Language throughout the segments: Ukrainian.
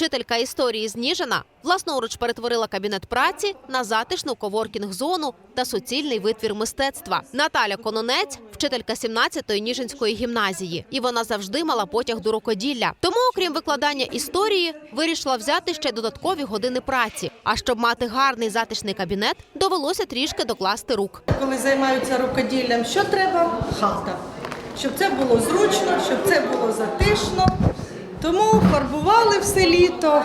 Вчителька історії з Ніжина власноруч перетворила кабінет праці на затишну коворкінг-зону та суцільний витвір мистецтва. Наталя Кононець вчителька 17-ї Ніжинської гімназії, і вона завжди мала потяг до рукоділля. Тому, окрім викладання історії, вирішила взяти ще додаткові години праці. А щоб мати гарний затишний кабінет, довелося трішки докласти рук. Коли займаються рукоділлям, що треба? Хата. Щоб це було зручно, щоб це було фарбували все літо,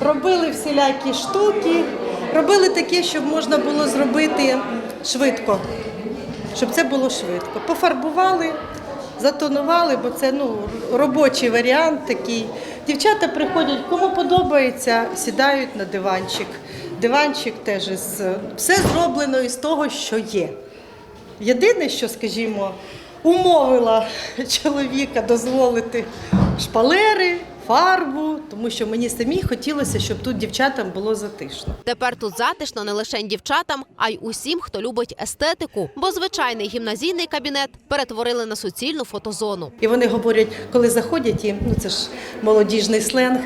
робили всілякі штуки, робили таке, щоб можна було зробити швидко. Щоб це було швидко. Пофарбували, затонували, бо це ну, робочий варіант такий. Дівчата приходять, кому подобається, сідають на диванчик. Диванчик теж із все зроблено із того, що є. Єдине, що, скажімо, умовила чоловіка дозволити шпалери, фарбу, тому що мені самі хотілося, щоб тут дівчатам було затишно. Тепер тут затишно не лише дівчатам, а й усім, хто любить естетику, бо звичайний гімназійний кабінет перетворили на суцільну фотозону. І вони говорять, коли заходять, і ну це ж молодіжний сленг,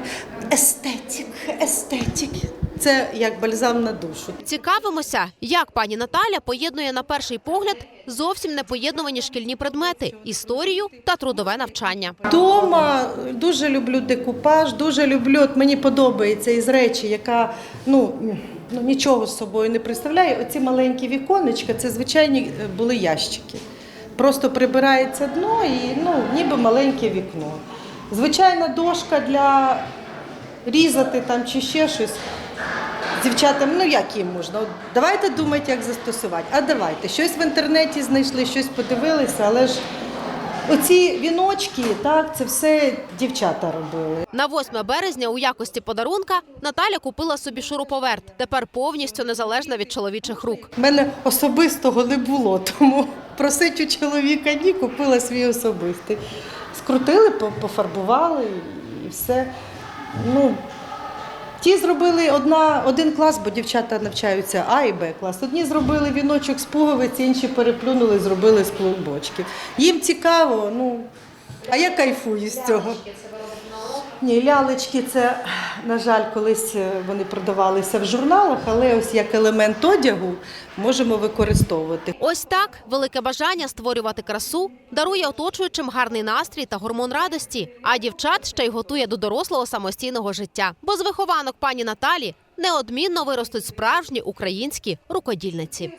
естетик, естетик. Це як бальзам на душу. Цікавимося, як пані Наталя поєднує на перший погляд зовсім непоєднувані шкільні предмети історію та трудове навчання. Дома дуже люблю декупаж, дуже люблю. От мені подобається із речі, яка ну, ну нічого з собою не представляє. Оці маленькі віконечка, це звичайні е, були ящики. Просто прибирається дно і ну, ніби маленьке вікно. Звичайна дошка для різати там чи ще щось. Дівчатам, ну як їм можна? От давайте думати, як застосувати. А давайте. Щось в інтернеті знайшли, щось подивилися, але ж оці віночки, так, це все дівчата робили. На 8 березня у якості подарунка Наталя купила собі шуруповерт. Тепер повністю незалежна від чоловічих рук. У мене особистого не було, тому просить у чоловіка ні, купила свій особистий. Скрутили, пофарбували і все. Ну, ті зробили одна, один клас, бо дівчата навчаються А і Б клас. Одні зробили віночок з пуговиць, інші переплюнули, зробили з клубочків. Їм цікаво, ну, а я кайфую з цього. Ні, лялечки це, на жаль, колись е, вони продавалися в журналах, але ось як елемент одягу можемо використовувати. Ось так велике бажання створювати красу дарує оточуючим гарний настрій та гормон радості. А дівчат ще й готує до дорослого самостійного життя. Бо з вихованок пані Наталі неодмінно виростуть справжні українські рукодільниці.